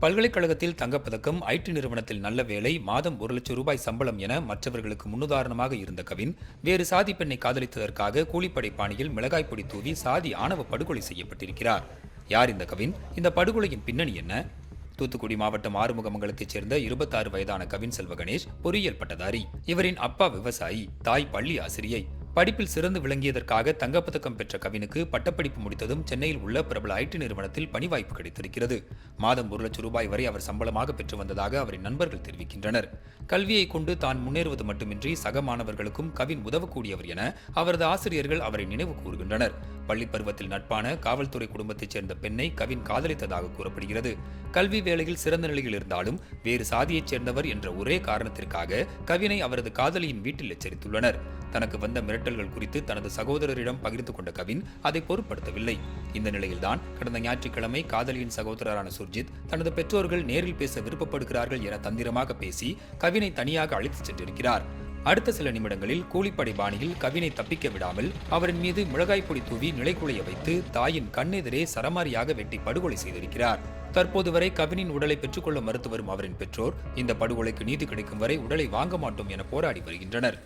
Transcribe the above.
பல்கலைக்கழகத்தில் தங்கப்பதக்கம் ஐடி நிறுவனத்தில் நல்ல வேலை மாதம் ஒரு லட்சம் ரூபாய் சம்பளம் என மற்றவர்களுக்கு முன்னுதாரணமாக இருந்த கவின் வேறு சாதி பெண்ணை காதலித்ததற்காக கூலிப்படை பாணியில் மிளகாய் பொடி தூவி சாதி ஆணவ படுகொலை செய்யப்பட்டிருக்கிறார். யார் இந்த கவின்? இந்த படுகொலையின் பின்னணி என்ன? தூத்துக்குடி மாவட்டம் ஆறுமுகமங்கலத்தைச் சேர்ந்த இருபத்தாறு வயதான கவின் செல்வ கணேஷ் பொறியியல் பட்டதாரி. இவரின் அப்பா விவசாயி தாய் பள்ளி ஆசிரியை. படிப்பில் சிறந்து விளங்கியதற்காக தங்கப்பதக்கம் பெற்ற கவினுக்கு பட்டப்படிப்பு முடித்ததும் சென்னையில் உள்ள பிரபல ஐடி நிறுவனத்தில் பணி வாய்ப்பு கிடைத்திருக்கிறது. மாதம் ஒரு லட்சம் ரூபாய் வரை அவர் சம்பளமாக பெற்று வந்ததாக அவரின் நண்பர்கள் தெரிவிக்கின்றனர். கல்வியை கொண்டு தான் முன்னேறுவது மட்டுமின்றி சக மாணவர்களுக்கும் கவின் உதவக்கூடியவர் என அவரது ஆசிரியர்கள் அவரை நினைவு கூறுகின்றனர் பள்ளி பருவத்தில் நட்பான காவல்துறை குடும்பத்தைச் சேர்ந்த பெண்ணை கவின் காதலித்ததாக கூறப்படுகிறது. கல்வி வேளையில் சிறந்த நிலையில் இருந்தாலும் வேறு சாதியைச் சேர்ந்தவர் என்ற ஒரே காரணத்திற்காக கவினை அவரது காதலியின் வீட்டில் எச்சரித்துள்ளனர். தனக்கு வந்த மிரட்டல்கள் குறித்து தனது சகோதரரிடம் பகிர்ந்து கொண்ட கவின் அதை பொருட்படுத்தவில்லை. இந்த நிலையில்தான் கடந்த ஞாயிற்றுக்கிழமை காதலியின் சகோதரரான சுர்ஜித் தனது பெற்றோர்கள் நேரில் பேச விருப்பப்படுகிறார்கள் என தந்திரமாக பேசி கவினை தனியாக அழைத்துச் சென்றிருக்கிறார். அடுத்த சில நிமிடங்களில் கூலிப்படை பாணியில் கவினை தப்பிக்க விடாமல் அவரின் மீது மிளகாய் பொடி தூவி நிலைக்குலைய வைத்து தாயின் கண்ணெதிரே சரமாரியாக வெட்டி படுகொலை செய்திருக்கிறார். தற்போது வரை கவினின் உடலை பெற்றுக்கொள்ள மறுத்து வரும் அவரின் பெற்றோர் இந்த படுகொலைக்கு நீதி கிடைக்கும் வரை உடலை வாங்க மாட்டோம் என போராடி வருகின்றனர்.